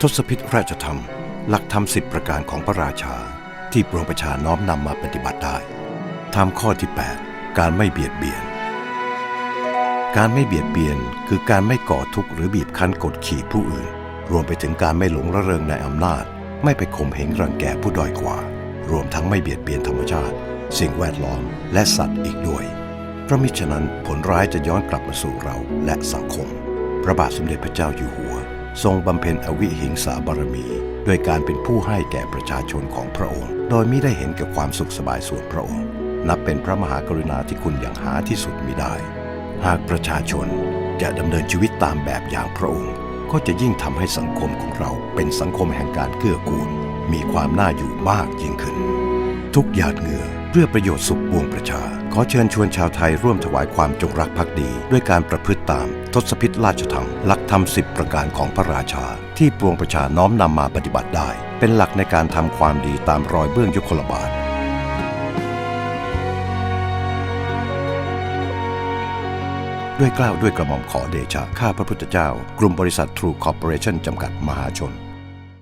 ทศพิธราชธรรม หลักธรรมสิบประการของพระราชา ที่ปวงประชาน้อมนำมาปฏิบัติได้ธรรมข้อที่ 8 การไม่เบียดเบียน การไม่เบียดเบียนคือการไม่ก่อทุกข์หรือบีบคั้นกดขี่ผู้อื่น รวมไปถึงการไม่หลงระเริงในอำนาจ ไม่ไปข่มเหงรังแกผู้ด้อยกว่า รวมทั้งไม่เบียดเบียนธรรมชาติ สิ่งแวดล้อมและสัตว์อีกด้วย ราะมิฉะนั้นผลร้ายจะย้อนกลับมาสู่เราและสังคม พระบาทสมเด็จพระเจ้าอยู่หัว ทรงบำเพ็ญอวิหิงสาบารมีโดยการเป็นผู้ให้แก่ประชาชนของพระองค์ โดยไม่ได้เห็นแก่ความสุขสบายส่วนพระองค์ นับเป็นพระมหากรุณาธิคุณอย่างหาที่สุดมิได้ หากประชาชนจะดำเนินชีวิตตามแบบอย่างพระองค์ ก็จะยิ่งทำให้สังคมของเราเป็นสังคมแห่งการเกื้อกูล มีความน่าอยู่มากยิ่งขึ้น ทุกหยาดเหงื่อ เพื่อประโยชน์สุขปวงประชา ขอเชิญชวนชาวไทยร่วมถวายความจงรักภักดี ด้วยการประพฤติตาม ทศพิธราชธรรม หลักธรรมสิบประการของพระราชา ที่ปวงประชาน้อมนำมาปฏิบัติได้ เป็นหลักในการทำความดีตามรอยเบื้องยุคลบาทด้วยกล้าวด้วยกระหม่อมขอเดชะ ข้าพระพุทธเจ้า กลุ่มบริษัททรูคอร์ปอเรชั่นจำกัดมหาชน